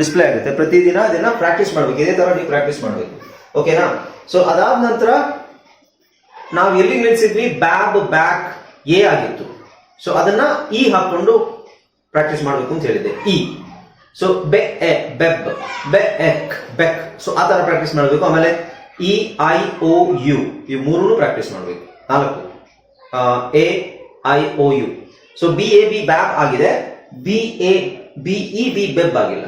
Display ಆಗುತ್ತೆ. ಪ್ರತಿದಿನ ಅದನ್ನ ಪ್ರಾಕ್ಟೀಸ್ ಮಾಡಬೇಕು. ಇದೇ ತರ ನೀವು ಪ್ರಾಕ್ಟೀಸ್ ಮಾಡ್ಬೇಕು. ಓಕೆನಾ ಸೊ ಅದಾದ ನಂತರ ನಾವು ಎಲ್ಲಿ ನಿಲ್ಸಿದ್ವಿ? ಬ್ಯಾಬ್ ಬ್ಯಾಕ್ ಎ ಆಗಿತ್ತು. ಸೊ ಅದನ್ನ ಇ ಹಾಕೊಂಡು ಪ್ರಾಕ್ಟೀಸ್ ಮಾಡಬೇಕು ಅಂತ ಹೇಳಿದೆ ಇ ಸೊ ಬೆ ಎ ಬೆಬ್ ಬೆ ಎಕ್ ಬೆಕ್ ಸೊ ಆ ತರ ಪ್ರಾಕ್ಟೀಸ್ ಮಾಡಬೇಕು. ಆಮೇಲೆ ಇ ಐ ಓ ಯು ಈ ಮೂರೂ ಪ್ರಾಕ್ಟೀಸ್ ಮಾಡಬೇಕು. ನಾಲ್ಕು. A I O U so B A B back ಆಗಿದೆ. B A B E B ಬೆಬ್ ಆಗಿಲ್ಲ.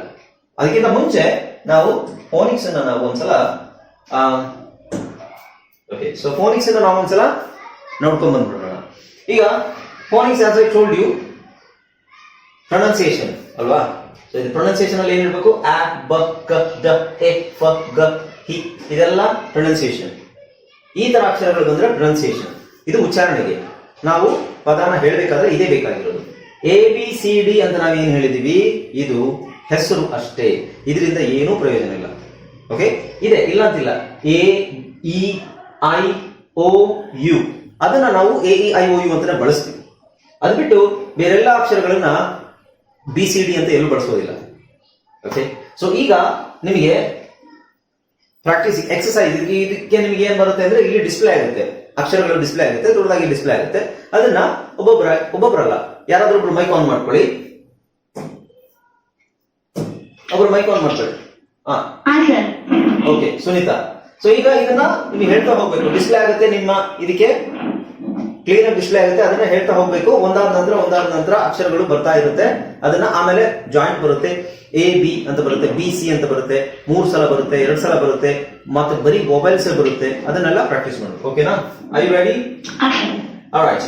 ಅದಕ್ಕಿಂತ ಮುಂಚೆ ನಾವು ಫೋನಿಕ್ಸ್ ಅನ್ನ ನಾವು ಒಂದ್ಸಲ ಓಕೆ ಸೊ ಫೋನಿಕ್ಸ್ ಅನ್ನ ನಾವು ಒಂದ್ಸಲ ನೋಡ್ಕೊಂಡ್ ಬಂದ್ಬಿಡೋಣ. ಈಗ phonics as I told you pronunciation ಅಲ್ವಾ? ಸೊ ಇದು ಪ್ರೊನೌನ್ಸಿಯೇಷನ್ ಅಲ್ಲಿ ಏನಿರ್ಬೇಕು ಆ ಬ, ಕ, ದ, ಎ, ಫ, ಗ, ಹಿ, ಇದೆಲ್ಲ ಪ್ರೊನೌನ್ಸಿಯೇಷನ್ ಈ ತರ ಅಕ್ಷರಗಳು ಬಂದ್ರೆ ಪ್ರೊನೌನ್ಸಿಯೇಷನ್ ಇದು ಉಚ್ಚಾರಣೆಗೆ. ನಾವು ಪದಾನ ಹೇಳಬೇಕಾದ್ರೆ ಇದೇ ಬೇಕಾಗಿರೋದು. ಎ ಬಿ ಸಿ ಡಿ ಅಂತ ನಾವೇನು ಹೇಳಿದೀವಿ? ಇದು ಹೆಸರು ಅಷ್ಟೇ. ಇದರಿಂದ ಏನೂ ಪ್ರಯೋಜನ ಇಲ್ಲ. ಓಕೆ ಇದೆ, ಇಲ್ಲ ಅಂತಿಲ್ಲ. A E I O U ಅದನ್ನ ನಾವು A E I O U ಅಂತಾನೆ ಬಳಸ್ತೀವಿ. ಅದು ಬಿಟ್ಟು ಬೇರೆಲ್ಲ ಅಕ್ಷರಗಳನ್ನ ಬಿ ಸಿ ಡಿ ಅಂತ ಎಲ್ಲೂ ಬಳಸೋದಿಲ್ಲ. ಓಕೆ ಸೊ ಈಗ ನಿಮಗೆ ಪ್ರಾಕ್ಟೀಸ್ ಎಕ್ಸಸೈಸ್ ಇದಕ್ಕೆ ನಿಮಗೆ ಏನ್ ಬರುತ್ತೆ ಅಂದ್ರೆ ಇಲ್ಲಿ ಡಿಸ್ಪ್ಲೇ ಆಗುತ್ತೆ. ಅಕ್ಷರಗಳು ಡಿಸ್ಪ್ಲೇ ಆಗುತ್ತೆ, ದೊಡ್ಡದಾಗಿ ಡಿಸ್ಪ್ಲೇ ಆಗುತ್ತೆ. ಅದನ್ನ ಒಬ್ಬೊಬ್ಬರ ಒಬ್ಬೊಬ್ಬರಲ್ಲ ಯಾರಾದ್ರೂ ಒಬ್ರು ಮೈಕ್ ಆನ್ ಮಾಡ್ಕೊಳ್ಳಿ. ಒಬ್ರು ಮೈಕ್ ಆನ್ ಮಾಡ್ಕೊಳ್ಳಿ ಹಾ ಓಕೆ ಸುನೀತಾ. ಸೊ ಈಗ ಇದನ್ನ ನೀವು ಹೇಳ್ತಾ ಹೋಗ್ಬೇಕು. ಡಿಸ್ಪ್ಲೇ ಆಗುತ್ತೆ ನಿಮ್ಮ ಇದಕ್ಕೆ. ಕ್ಲಿಯರ್ ಆಗಿ ಡಿಸ್ಪ್ಲೇ ಆಗುತ್ತೆ. ಅದನ್ನ ಹೇಳ್ತಾ ಹೋಗ್ಬೇಕು. ಒಂದಾದ ನಂತರ ಒಂದಾದ ನಂತರ ಅಕ್ಷರಗಳು ಬರ್ತಾ ಇರುತ್ತೆ. ಅದನ್ನ ಆಮೇಲೆ ಜಾಯಿಂಟ್ ಬರುತ್ತೆ. ಎ ಬಿ ಅಂತ ಬರುತ್ತೆ. ಬಿ ಸಿ ಅಂತ ಬರುತ್ತೆ. ಮೂರ್ ಸಲ ಬರುತ್ತೆ. ಎರಡ್ ಸಲ ಬರುತ್ತೆ. ಮತ್ತೆ ಬರೀ ಮೊಬೈಲ್ಸ್ ಬರುತ್ತೆ. ಅದನ್ನೆಲ್ಲ ಪ್ರಾಕ್ಟೀಸ್ ಮಾಡಬೇಕು ಓಕೆನಾ I ready all right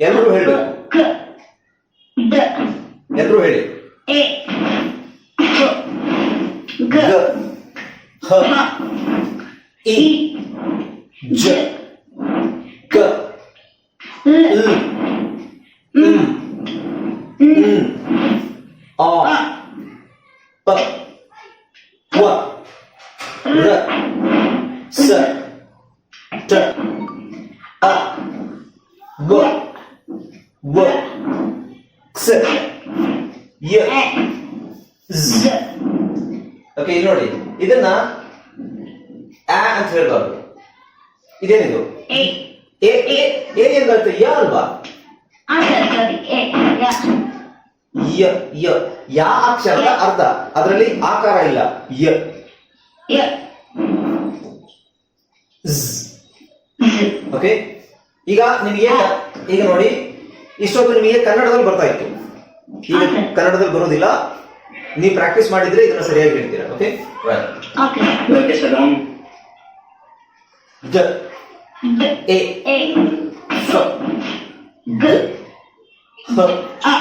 ಹ ಬ ಎಲ್ಲರೂ ಹೇಳಿ ಕ ಡ ಎಲ್ಲರೂ ಹೇಳಿ ಎ ಫ ಗ ಗ ಹ ಹ ಇ ಇ ಜ ಕ ಲ ಲ್ ಮ್ ನ್ ಆ ಅ ಪ ವ ರ ಸ ಟ ಅ ಗ ವ ಸ ಯ ಎ ಝ್ ಝ ಓಕೆ ಇಲ್ಲಿ ನೋಡಿ ಇದನ್ನ ಆ ಅಂತ ಹೇಳ್ಬಾರ್ದು. ಇದೇನಿದು? ಎ. ಎ ಯ ಅಲ್ವಾ? ಯ. ಯ ಯ. ಅಕ್ಷರದ ಅರ್ಧ. ಅದರಲ್ಲಿ ಆಕಾರ ಇಲ್ಲ. ಯ. ಓಕೆ ಈಗ ನಿಮಗೆ ಈಗ ನೋಡಿ ಇಷ್ಟೊತ್ತು ನಿಮಗೆ ಕನ್ನಡದಲ್ಲಿ ಬರ್ತಾ ಇತ್ತು. ಈಗ ಕನ್ನಡದಲ್ಲಿ ಬರೋದಿಲ್ಲ. ನೀವು ಪ್ರಾಕ್ಟೀಸ್ ಮಾಡಿದ್ರೆ ಇದನ್ನ ಸರಿಯಾಗಿ ಹೇಳ್ತೀರಾ? Okay okay Okay, Saddam. ದ ಡ ಎ. ಎ. ಫ ಗ. ಹ. ಅ.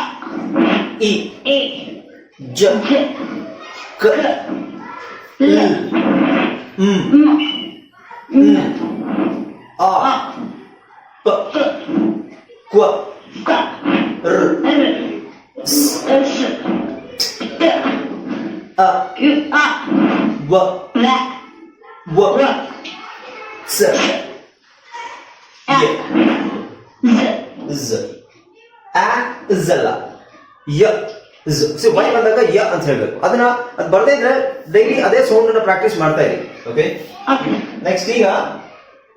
ಇ. ಎ. ಜ. ಝ ಕ ಕ. ಲ. ಲ್. ಮ್. ಮ. ನ. ಆ. ಅ. ಪ. ಕ. ಕ್ವ. ಕ. ರ್. ರ. ಸ್. ಸ್. ಟ ಅ ಯು ಅ ವ ವ ವ ರ ಸ ಯ ಝ ಝ ಅ ಝ್ ಅಲ್ಲ ಯ ಝ್ ಸೊ ವೈ ಬಂದಾಗ ಯ ಅಂತ ಹೇಳ್ಬೇಕು. ಅದನ್ನ ಅದು ಬರ್ದೇ ಇದ್ರೆ ಡೈಲಿ ಅದೇ ಸೌಂಡ್ ಅನ್ನ ಪ್ರಾಕ್ಟೀಸ್ ಮಾಡ್ತಾ ಇರಿ. ಓಕೆ ನೆಕ್ಸ್ಟ್ ಈಗ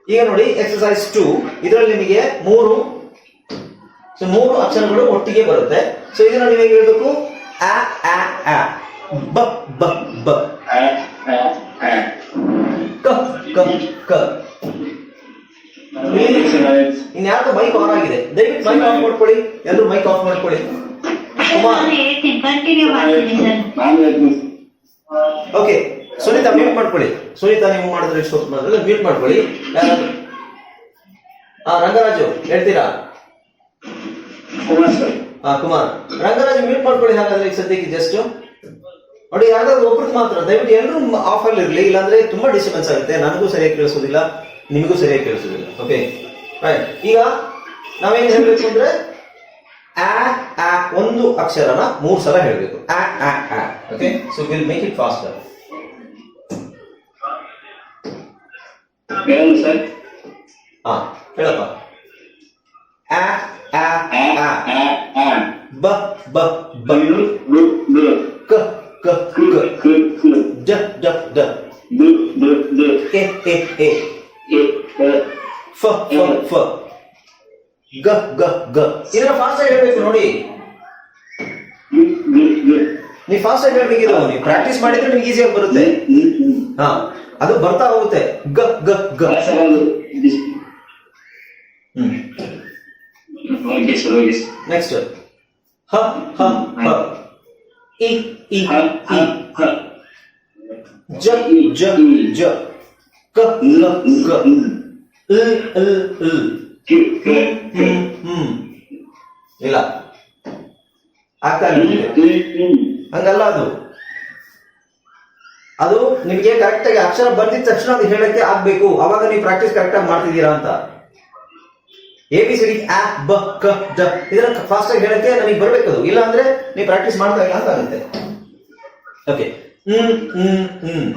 ಈಗ ನೋಡಿ ಎಕ್ಸಸೈಸ್ ಟು ಇದರಲ್ಲಿ ನಿಮಗೆ ಮೂರು ಸೊ ಮೂರು ಅಕ್ಷರಗಳು ಒಟ್ಟಿಗೆ ಬರುತ್ತೆ. ಸೊ ಇದನ್ನ ನೀವು ಹೇಳ್ಬೇಕು? ಆ ಆ ಆ ಬ ಬ ಬ a a a ಕ ಕ ಇನ್ ಇನ್ಯಾರ್ದು ಮೈಕ್ ಆನ್ ಆಗಿದೆ? ದಯವಿಟ್ಟು ಮೈಕ್ ಆಫ್ ಮಾಡ್ಕೊಳ್ಳಿ. ಎಲ್ಲರೂ ಮೈಕ್ ಆಫ್ ಮಾಡ್ಕೊಳ್ಳಿ. ಓಕೆ ಸುನೀತಾ ಮ್ಯೂಟ್ ಮಾಡ್ಕೊಳ್ಳಿ. ಸುನೀತಾ ನೀವು ಮಾಡಿದ್ರೆ ಎಷ್ಟು ಹೊತ್ತು ಮಾಡಿದ್ರೆ ಮ್ಯೂಟ್ ಮಾಡ್ಕೊಳ್ಳಿ. ಯಾರಾದ್ರು ಹಾ ರಂಗರಾಜು ಹೇಳ್ತೀರಾ? ಕುಮಾರ್ ಸರ್. ಹಾ ಕುಮಾರ್. ರಂಗರಾಜು ಮ್ಯೂಟ್ ಮಾಡ್ಕೊಳ್ಳಿ ಹಾಗಾದ್ರೆ ಈಗ ಸದ್ಯಕ್ಕೆ ಜಸ್ಟ್ ನೋಡಿ ಯಾರಾದ್ರೂ ಒಬ್ರಿಗೆ ಮಾತ್ರ ದಯವಿಟ್ಟು ಎಲ್ಲರೂ ಆಫ್ ಅಲ್ಲಿ ಇರಲಿ ಇಲ್ಲಾಂದ್ರೆ ತುಂಬಾ ಡಿಸ್ಟರ್ಬೆನ್ಸ್ ಆಗುತ್ತೆ. ನನಗೂ ಸರಿಯಾಗಿ ಕೇಳಿಸೋದಿಲ್ಲ ನಿಮಗೂ ಸರಿಯಾಗಿ ಕೇಳಿಸೋದಿಲ್ಲ. ಓಕೆ ರೈಟ್ ಈಗ ನಾವೇನ್ ಹೇಳ್ಬೇಕು ಅಂದ್ರೆ ಆ ಆ ಒಂದು ಅಕ್ಷರನ ಮೂರ್ ಸಲ ಹೇಳಬೇಕು. ಆ ಆ ಆ. Okay so will make it faster sir. ಹಾ ಹೇಳಪ್ಪ. ಆ ಬ ಬು ಬು. ಕ ಕ ಕು ಕ ಕು ಕು ಡ ಡ ಡ ದು ದು ದು ಎ ಎ ಎ ಎ ಎ ಫ ಫ ಫ ಗ ಗ ಗ ಇದನ್ನ ಫಾಸ್ಟ್ ಆಗಿ ಹೇಳ್ಬೇಕು ನೋಡಿ ಗು ಗು ಗು ನೀವು ಫಾಸ್ಟ್ ಆಗಿ ಹೇಳ್ಬೇಕಿದು ನೀವು ಪ್ರಾಕ್ಟೀಸ್ ಮಾಡಿದ್ರೆ ನಿಮ್ಗೆ ಈಸಿಯಾಗಿ ಬರುತ್ತೆ ಹಾ ಅದು ಬರ್ತಾ ಹೋಗುತ್ತೆ ಗ ಗ ಗ ಸರ್ ಅದು ಹ್ಮ್ okay sir okay sir next ಹ ಹ ಹ ಹ ಜ ಜ ಜ ಕ ಕ ಕ ಇಲ್ ಇಲ್ ಇಲ್ ಕು ಕು ಕು ಹ್ಮ್ ಹ್ಮ್ ಇಲ್ಲ ಆಗ್ತಾ ಹಂಗಲ್ಲ ಅದು ಅದು ನಿಮಗೆ ಕರೆಕ್ಟಾಗಿ ಅಕ್ಷರ ಬಂದಿದ ತಕ್ಷಣ ಅದು ಹೇಳಕ್ಕೆ ಆಗ್ಬೇಕು. ಅವಾಗ ನೀವು ಪ್ರಾಕ್ಟೀಸ್ ಕರೆಕ್ಟಾಗಿ ಮಾಡ್ತಿದ್ದೀರಾ ಅಂತ. ಎ ಬಿ ಸಿ ಡಿ ಆ ಬ ಕ ಡ ಇದನ್ನ ಫಾಸ್ಟ್ ಆಗಿ ಹೇಳಕ್ಕೆ ನಮಗೆ ಬರಬೇಕು ಅದು. ಇಲ್ಲ ಅಂದ್ರೆ ನೀವು ಪ್ರಾಕ್ಟೀಸ್ ಮಾಡ್ತಾ ಇಲ್ಲ ಅಂತ ಆಗುತ್ತೆ. Okay hmm hmm hmm.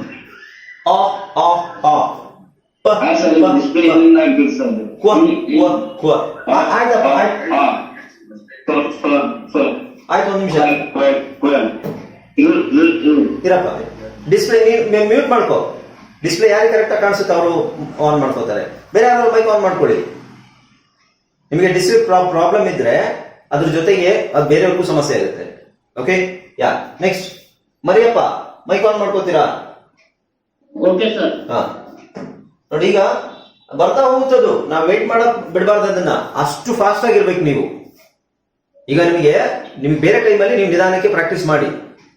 ಆ ಆ ಆ ಪ ಪ, ಕ್ವ ಕ್ವ ಕ್ವ ಆ- ಆಯ್ತಪ್ಪ ಆಯ್ತು. ಒಂದು ನಿಮಿಷ. ಇರಪ್ಪ. ಡಿಸ್ಪ್ಲೇ ನೀನು ಮ್ಯೂಟ್ ಮಾಡ್ಕೋ. ಡಿಸ್ಪ್ಲೇ ಯಾರಿಗೆ ಕರೆಕ್ಟಾಗಿ ಕಾಣಿಸುತ್ತೆ ಅವರು ಆನ್ ಮಾಡ್ಕೋತಾರೆ. ಬೇರೆ ಯಾರು ಮೈಕ್ ಆನ್ ಮಾಡ್ಕೊಳ್ಳಿ. ನಿಮಗೆ ಡಿಸ್ಟ್ರಿಕ್ ಪ್ರಾಬ್ಲಮ್ ಇದ್ರೆ ಅದ್ರ ಜೊತೆಗೆ ಅದು ಬೇರೆಯವ್ರಿಗೂ ಸಮಸ್ಯೆ ಆಗುತ್ತೆ okay yeah next Mariyappa mike on ಮಾಡ್ಕೋತೀರಾ? Okay sir ಹಾ. ನೋಡಿ ಈಗ ಬರ್ತಾ ಹೋಗುತ್ತದು. ನಾವು ವೇಟ್ ಮಾಡಕ್ ಬಿಡಬಾರ್ದು ಅದನ್ನ. ಅಷ್ಟು ಫಾಸ್ಟ್ ಆಗಿರ್ಬೇಕು ನೀವು. ಈಗ ನಿಮಗೆ ನಿಮ್ ಬೇರೆ ಟೈಮಲ್ಲಿ ನೀವು ನಿಧಾನಕ್ಕೆ ಪ್ರಾಕ್ಟೀಸ್ ಮಾಡಿ.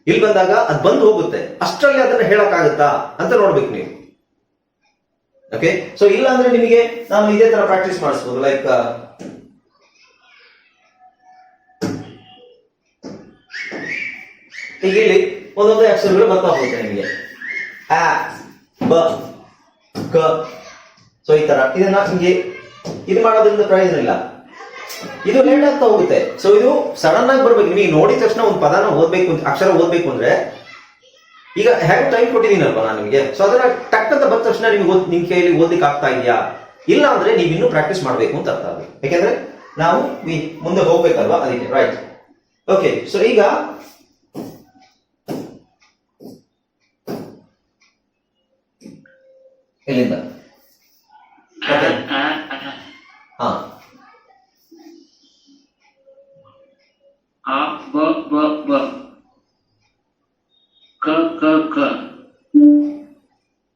ಇಲ್ಲಿ ಬಂದಾಗ ಅದು ಬಂದು ಹೋಗುತ್ತೆ. ಅಷ್ಟರಲ್ಲಿ ಅದನ್ನ ಹೇಳಕ್ಕಾಗತ್ತಾ ಅಂತ ನೋಡ್ಬೇಕು ನೀವು. ಓಕೆ ಸೊ ಇಲ್ಲ ಅಂದ್ರೆ ನಿಮಗೆ ನಾನು ಇದೇ ತರ ಪ್ರಾಕ್ಟೀಸ್ ಮಾಡಿಸ್ಬೋದು. ಲೈಕ್ ಈಗ ಇಲ್ಲಿ ಒಂದೊಂದು ಅಕ್ಷರಗಳು ಬರ್ತಾ ಹೋಗುತ್ತೆ ನಿಮಗೆ. ಆ ಬ ಕ ಸೊ ಈ ತರ. ಇದನ್ನ ಹಿಂಗೆ ಇದು ಮಾಡೋದ್ರಿಂದ ಪ್ರಯೋಜನ ಇಲ್ಲ. ಇದು ಲೇಟ್ ಆಗ್ತಾ ಹೋಗುತ್ತೆ. ಸೊ ಇದು ಸಡನ್ ಆಗಿ ಬರ್ಬೇಕು. ನಿಮಗೆ ನೋಡಿದ ತಕ್ಷಣ ಒಂದು ಪದನ ಓದ್ಬೇಕು ಅಕ್ಷರ ಓದ್ಬೇಕು ಅಂದ್ರೆ ಈಗ ಹೆಂಗ್ ಟೈಮ್ ಕೊಟ್ಟಿದ್ದೀನಲ್ವ ನಾನು ನಿಮಗೆ? ಸೊ ಅದನ್ನ ಟಕ್ ಅಂತ ಬಂದ ತಕ್ಷಣ ನಿಮ್ಗೆ ನಿಮ್ ಕೈಯಲ್ಲಿ ಓದ್ಲಿಕ್ಕೆ ಆಗ್ತಾ ಇದೆಯಾ? ಇಲ್ಲ ಅಂದ್ರೆ ನೀವು ಇನ್ನೂ ಪ್ರಾಕ್ಟೀಸ್ ಮಾಡಬೇಕು ಅಂತ ಅರ್ಥ ಆಗುತ್ತೆ. ಯಾಕೆಂದ್ರೆ ನಾವು ಮುಂದೆ ಹೋಗ್ಬೇಕಲ್ವಾ? ಅದಕ್ಕೆ ರೈಟ್ ಓಕೆ ಸೊ ಈಗ ಹಾ. ಆ ಬ ಬ ಬ. ಕ ಕ ಕ.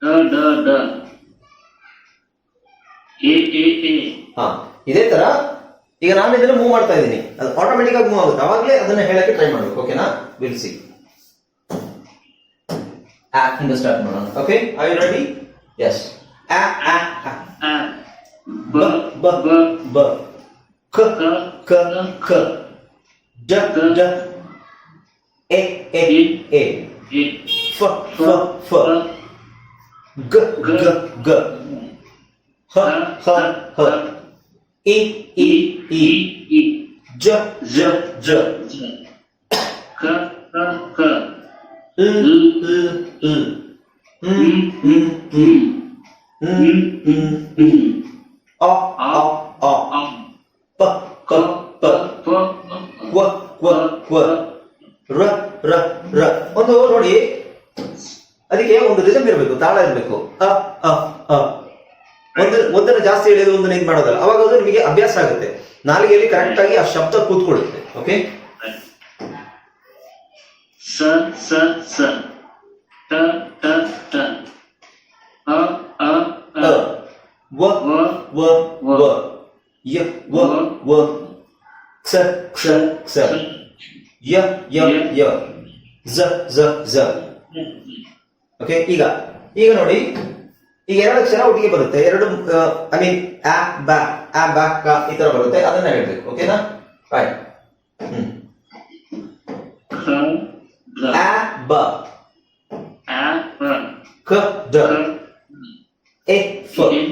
ಡ ಡ ಡ. ಎ ಎ ಎ. ಹಾ. ಇದೇ ತರ ಈಗ ನಾನು ಇದನ್ನ ಮೂವ್ ಮಾಡ್ತಾ ಇದ್ದೀನಿ. ಅದು ಆಟೋಮೆಟಿಕ್ ಆಗಿ ಮೂವ್ ಆಗುತ್ತೆ. ಅವಾಗಲೇ ಅದನ್ನ ಹೇಳಕ್ಕೆ ಟ್ರೈ ಮಾಡ್ಬೇಕು. ಓಕೆನಾ ವಿಲ್ ಸಿ ಆ ಇಂದ ಸ್ಟಾರ್ಟ್ ಮಾಡೋಣ. Okay I you ready Yes. A, a, a. A. B, b, b. b. K, k, k. D, d. E, e, e. F, f, f. G, g, g. H, h, h. I, i, i. J, j, j. K, k, k. L, l, l. ಕ ಲ್ ಲ್ p ಹ್ಮ್ ಹ್ಮ್ q q ಅ ಅ ಅ ಕ್ವ ರ ರ ರ ಒಂದು ನೋಡಿ ಅದಕ್ಕೆ ಒಂದು ರಿದಮ್ ಇರಬೇಕು ತಾಳ ಇರಬೇಕು ಅ ಅ ಅ ಒಂದು ಒಂದನ್ನು ಜಾಸ್ತಿ ಹೇಳಿದ್ರೆ ಒಂದನ್ನ ಇದು ಮಾಡೋದಲ್ಲ ಅವಾಗ ಅದು ನಿಮಗೆ ಅಭ್ಯಾಸ ಆಗುತ್ತೆ ನಾಲಿಗೆಯಲ್ಲಿ ಕರೆಕ್ಟ್ ಆಗಿ ಆ ಶಬ್ದ ಕೂತ್ಕೊಳ್ಳುತ್ತೆ ಓಕೆ ಸ ಸ ಸ ಟ ಟ ಟ ಅ ಅ ಅ. ವ ವ ವ ವ ಯ ವ ವ. ಕ್ಷ ಕ್ಷ ಕ್ಷ. ಯ ಯ ಯ. ಝ ಝ ಝ. ಓಕೆ ಈಗ ಈಗ ನೋಡಿ ಈಗ ಎರಡು ಅಕ್ಷರ ಒಟ್ಟಿಗೆ ಬರುತ್ತೆ. ಎರಡು ಐ ಮೀನ್ ಆ ಬಾ ಆ ಬಾ ಕ ಈ ತರ ಬರುತ್ತೆ. ಅದನ್ನ ಹೇಳ್ಬೇಕು. ಓಕೆನಾ ರೈಟ್ ಆ ಬ. ಕ d e ಎ ಫ ಎ i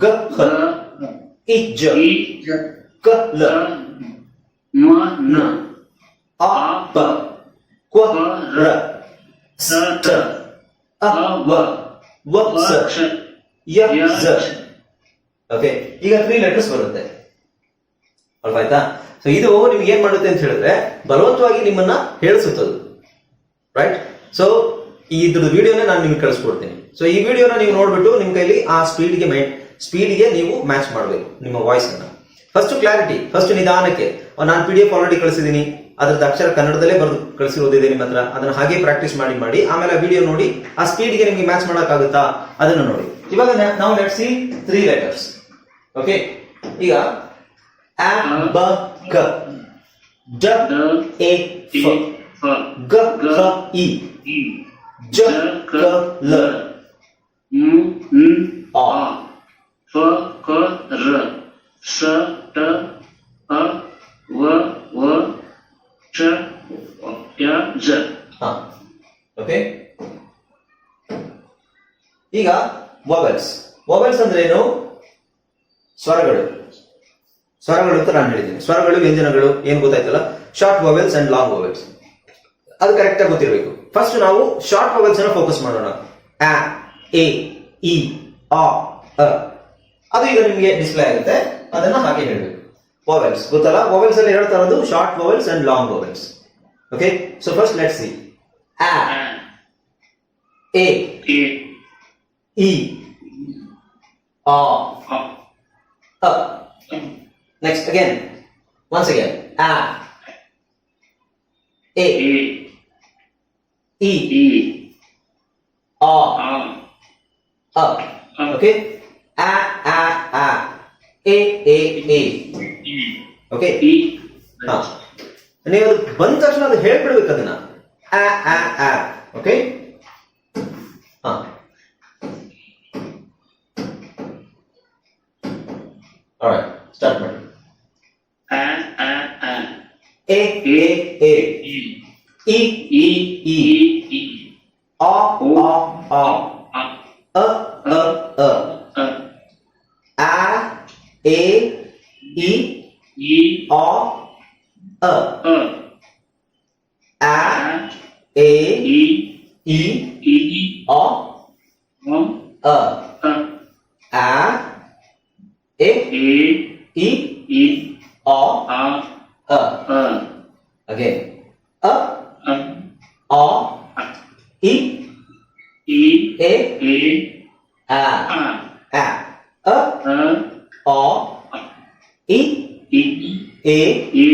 ಗ ಹ l m n a ಜ ಕ ಲ s ಮ ನ ಅ ಪ ಕ್ವ ರ ಸ ಟ ಅ ವ ಸ ಕ್ಷ ಯ ಝ ಓಕೆ ಈಗ ತ್ರೀ ಲೆಟರ್ಸ್ ಬರುತ್ತೆ. ಅರ್ಥ ಆಯ್ತಾ ಸೊ ಇದು ನಿಮ್ಗೆ ಏನ್ ಮಾಡುತ್ತೆ ಅಂತ ಹೇಳಿದ್ರೆ ಬಲವಂತವಾಗಿ ನಿಮ್ಮನ್ನ ಹೇಳಿಸುತ್ತದು. ರೈಟ್ ಸೊ ಇದ್ರದ್ದು ವಿಡಿಯೋನ ನಾನು ನಿಮ್ಗೆ ಕಳಿಸ್ಕೊಡ್ತೀನಿ. ಸೊ ಈ ವಿಡಿಯೋನ ನೀವು ನೋಡ್ಬಿಟ್ಟು ನಿಮ್ಮ ಕೈಲಿ ಆ ಸ್ಪೀಡ್ಗೆ ಮೈ ಸ್ಪೀಡ್ಗೆ ನೀವು ಮ್ಯಾಚ್ ಮಾಡಬೇಕು ನಿಮ್ಮ ವಾಯ್ಸ್ ಅನ್ನ. ಫಸ್ಟ್ ಕ್ಲಾರಿಟಿ ಫಸ್ಟ್ ನಿಧಾನಕ್ಕೆ. ನಾನು ಪಿ ಡಿ ಎಫ್ ಆಲ್ರೆಡಿ ಕಳಿಸಿದ್ದೀನಿ ಅದ್ರದ್ದು ಅಕ್ಷರ ಕನ್ನಡದಲ್ಲೇ ಬರೆದು ಕಳಿಸಿರೋದಿದೆ ನಿಮ್ಮ ಹತ್ರ. ಅದನ್ನ ಹಾಗೆ ಪ್ರಾಕ್ಟೀಸ್ ಮಾಡಿ ಮಾಡಿ. ಆಮೇಲೆ ಆ ವಿಡಿಯೋ ನೋಡಿ ಆ ಸ್ಪೀಡ್ಗೆ ನಿಮಗೆ ಮ್ಯಾಚ್ ಮಾಡೋಕ್ಕಾಗುತ್ತಾ? ಅದನ್ನು ನೋಡಿ. ಇವಾಗ ನಾವು let see three letters okay ಈಗ ಆ ಬ ಗ ಡ ಎ ಫ. ಗ ಇ. ಇ ಜ l m n a. ಆ. k r. ಕ ರ a ವ ವ ಚ ಯ ಜ ಹಾ ಓಕೆ ಈಗ ವೊವೆಲ್ಸ್ ವೊವೆಲ್ಸ್ ಅಂದ್ರೆ ಏನು ಸ್ವರಗಳು. ಸ್ವರಗಳು ಅಂತ ನಾನು ಹೇಳಿದ್ದೀನಿ. ಸ್ವರಗಳು ವ್ಯಂಜನಗಳು ಏನ್ ಗೊತ್ತಾಯ್ತಲ್ಲ? Short vowels and long vowels ಅದು ಕರೆಕ್ಟ್ ಆಗಿ ಗೊತ್ತಿರಬೇಕು. ಫಸ್ಟ್ ನಾವು ಶಾರ್ಟ್ ವೊವೆಲ್ಸ್ ಅನ್ನ ಫೋಕಸ್ ಮಾಡೋಣ. ಆ ಎ ಇ ಆ ಅ ಅದು ಈಗ ನಿಮಗೆ ಡಿಸ್ಪ್ಲೇ ಆಗುತ್ತೆ. ಅದನ್ನ ಹಾಗೆ ಹೇಳಬೇಕು. ವೊವೆಲ್ಸ್ ಗೊತ್ತಲ್ಲ? ವೊವೆಲ್ಸ್ ಅಲ್ಲಿ ಎರಡು ತರದ್ದು short vowels and long vowels okay so first let see ಆ ಎ ಇ ಆ ಆ ಅ ನೆಕ್ಸ್ಟ್ ಅಗೇನ್ ಒನ್ಸ್ ಅಗೇನ್ ಆ ಎ ಎ ಇ ಇ ಆ ಆ ಅ ಓಕೆ ಆ ಆ ಆ ಎ ಎ ಎ ಇ ಓಕೆ ಇ ಹಾ. ನೀವು ಅದು ಬಂದ ತಕ್ಷಣ ಅದು ಹೇಳ್ಬಿಡ್ಬೇಕು ಅದನ್ನ. ಆ ಆ ಆ ಓಕೆ ಹಾ. ಸ್ಟಾರ್ಟ್ ಮಾಡಿ. ಆ ಆ ಆ ಎ ಎ ಎ ಇ ಇ ಇ ಇ ಇ ಇ ಆ ಆ ಆ ಆ ಅ ಅ ಅ ಅ ಆ ಎ ಇ ಇ ಆ ಅ ಅ ಆ ಆ ಎ ಇ ಇ ಇ ಆ ಅ ಅ ಅ ಆ ಎ ಎ ಇ ಇ ಆ ಆ ಅ ಅ ಅಗೇನ್ ಅ ಅ ಆ ಅ ಇ ಇ ಎ ಎ ಆ ಆ ಆ ಅ ಅ ಆ ಇ ಇ ಎ ಇ